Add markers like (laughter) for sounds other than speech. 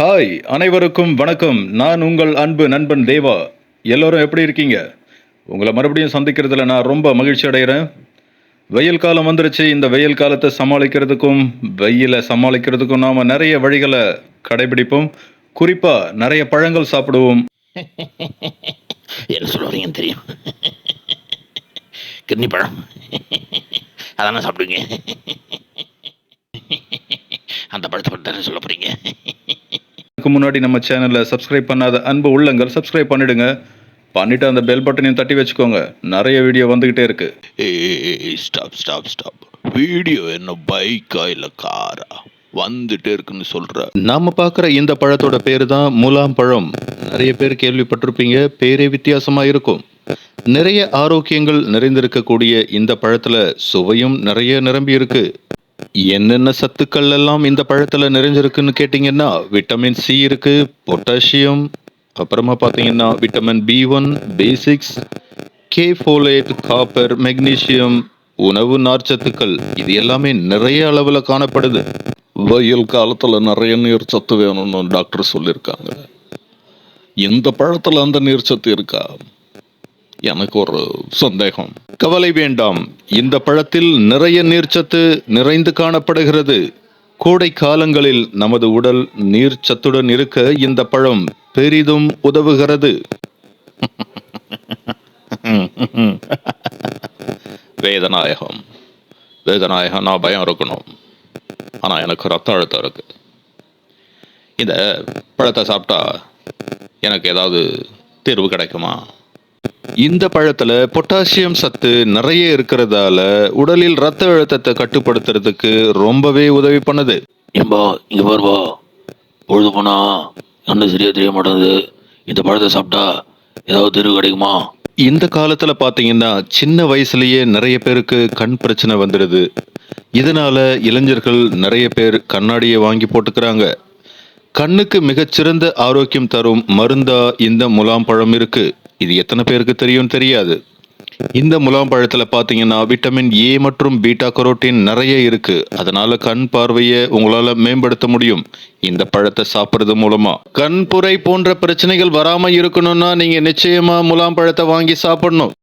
Hi அனைவருக்கும் வணக்கம். நான் உங்கள் அன்பு நண்பன் தேவா. எல்லோரும் எப்படி இருக்கீங்க? உங்களை மறுபடியும் சந்திக்கிறதுல நான் ரொம்ப மகிழ்ச்சி அடைகிறேன். வெயில் காலம் வந்துருச்சு. இந்த வெயில் காலத்தை சமாளிக்கிறதுக்கும் வெயிலை சமாளிக்கிறதுக்கும் நாம் நிறைய வழிகளை கடைபிடிப்போம். குறிப்பாக நிறைய பழங்கள் சாப்பிடுவோம். (laughs) என்ன சொல்ல தெரியும். கிட்னி பழம். அதானே சாப்பிடுவீங்க? (laughs) அந்த பழத்தை பற்றி தானே சொல்ல போகிறீங்க (laughs) அதுக்கு முன்னாடி நம்ம சேனலை சப்ஸ்கிரைப் பண்ணாத அன்பு உள்ளங்கள் சப்ஸ்கிரைப் பண்ணிடுங்க. பண்ணிட்டு அந்த பெல் பட்டனையும் தட்டி வச்சுக்கோங்க. நிறைய வீடியோ வந்துக்கிட்டே இருக்கு. ஏய் ஸ்டாப் ஸ்டாப் ஸ்டாப் வீடியோ என்ன பைக்கா இல்லை காரா வந்துட்டே இருக்குன்னு சொல்கிற நாம பார்க்குற இந்த பழத்தோட பேரு தான் முலாம் பழம். நிறைய பேர் கேள்விப்பட்டிருப்பீங்க. பேரே வித்தியாசமா இருக்கும். நிறைய ஆரோக்கியங்கள் நிறைந்திருக்கக்கூடிய இந்த பழத்துல சுவையும் நிறைய நிரம்பி இருக்கு. என்னென்ன சத்துக்கள் எல்லாம் இந்த பழத்துல நிறைஞ்சிருக்குன்னு கேட்டிங்கன்னா விட்டமின் சி இருக்கு பொட்டாசியம் அப்புறமா பார்த்தீங்கன்னா vitamin B one B six K folate copper magnesium உணவு நார்ச்சத்துக்கள் இது எல்லாமே நிறைய அளவில் காணப்படுது. வெயில் காலத்தில் நிறைய நீர் சத்து வேணும்னு டாக்டர் சொல்லியிருக்காங்க. இந்த பழத்தில் அந்த நீர் சத்து இருக்கா? எனக்கு ஒரு சந்தேகம். கவலை வேண்டாம். இந்த பழத்தில் நிறைய நீர்ச்சத்து நிறைந்து காணப்படுகிறது. கோடை காலங்களில் நமது உடல் நீர்ச்சத்துடன் இருக்க இந்த பழம் பெரிதும் உதவுகிறது. (laughs) வேதநாயகம். வேதநாயகம் நான் பயம் இருக்கணும். ஆனால் எனக்கு ரத்த அழுத்தம் இருக்கு. இந்த பழத்தை சாப்பிட்டா எனக்கு ஏதாவது தீர்வு கிடைக்குமா? இந்த பழத்துல பொட்டாசியம் சத்து நிறைய இருக்கிறதால உடலில் ரத்த அழுத்தத்தை கட்டுப்படுத்துறதுக்கு ரொம்பவே உதவி பண்ணுது. ஏம்பா இங்கே பாருப்பா. பொழுது போனா கண்ணு சரியா தெரிய மாட்டேங்குது. இந்த பழத்தை சாப்பிட்டா ஏதாவது தெருவு கிடைக்குமா? இந்த காலத்துல பாத்தீங்கன்னா சின்ன வயசுலயே நிறைய பேருக்கு கண் பிரச்சனை வந்துடுது. இதனால இளைஞர்கள் நிறைய பேர் கண்ணாடியை வாங்கி போட்டுக்கிறாங்க. கண்ணுக்கு மிகச்சிறந்த ஆரோக்கியம் தரும் மருந்தா இந்த முலாம் பழம் இருக்கு. இது எத்தனை பேருக்கு தெரியும் தெரியாது. இந்த முலாம் பழத்துல பாத்தீங்கன்னா விட்டமின் ஏ மற்றும் பீட்டா கரோட்டின் நிறைய இருக்கு. அதனால கண் பார்வையை உங்களால மேம்படுத்த முடியும். இந்த பழத்தை சாப்பிடுறது மூலமா. கண் புரை போன்ற பிரச்சனைகள் வராம இருக்கணும்னா நீங்க நிச்சயமா முலாம் பழத்தை வாங்கி சாப்பிடணும்.